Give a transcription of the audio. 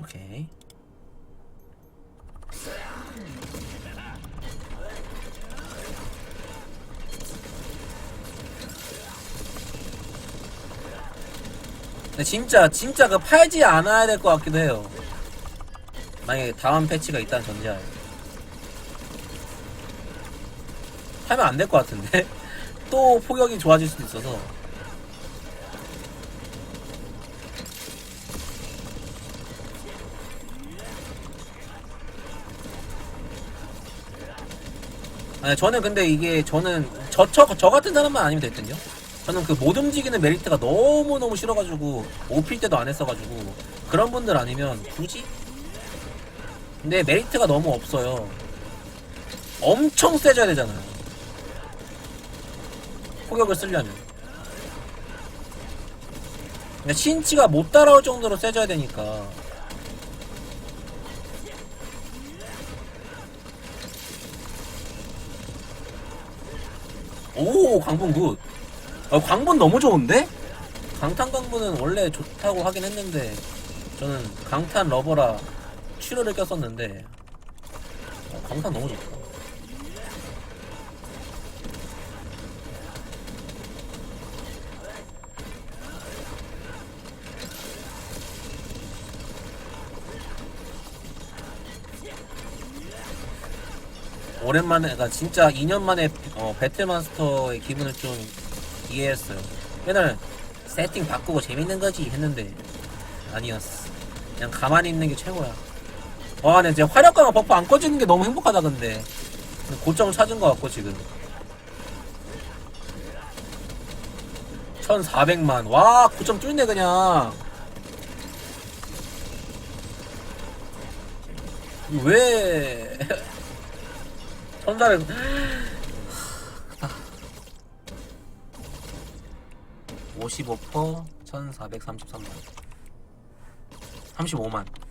오케이. 근데 진짜 진짜 그 팔지 않아야 될 것 같기도 해요. 만약에 다음 패치가 있다는 전제하에 하면 안 될 것 같은데 또 포격이 좋아질 수도 있어서 아니 저는 근데 이게 저는 저, 저, 저 같은 사람만 아니면 됐거든요. 저는 그 못 움직이는 메리트가 너무너무 싫어가지고 오필 때도 안 했어가지고 그런 분들 아니면 굳이? 근데 메리트가 너무 없어요. 엄청 세져야 되잖아요. 포격을 쓰려면. 그러니까 신치가 못 따라올 정도로 세져야 되니까 오 광분 굿 어, 광분 너무 좋은데? 강탄 광분은 원래 좋다고 하긴 했는데 저는 강탄 러버라 치료를 꼈었는데 어, 강탄 너무 좋다 오랜만에, 그러니까 진짜 2년 만에 어, 배틀마스터의 기분을 좀 이해했어요. 맨날 세팅 바꾸고 재밌는 거지 했는데 아니었어. 그냥 가만히 있는 게 최고야. 와, 근데 이제 화력강화 버프 안 꺼지는 게 너무 행복하다 근데 고점을 찾은 것 같고 지금. 1400만. 와, 고점 뚫네 그냥. 왜 1400 55% 1433만. 35만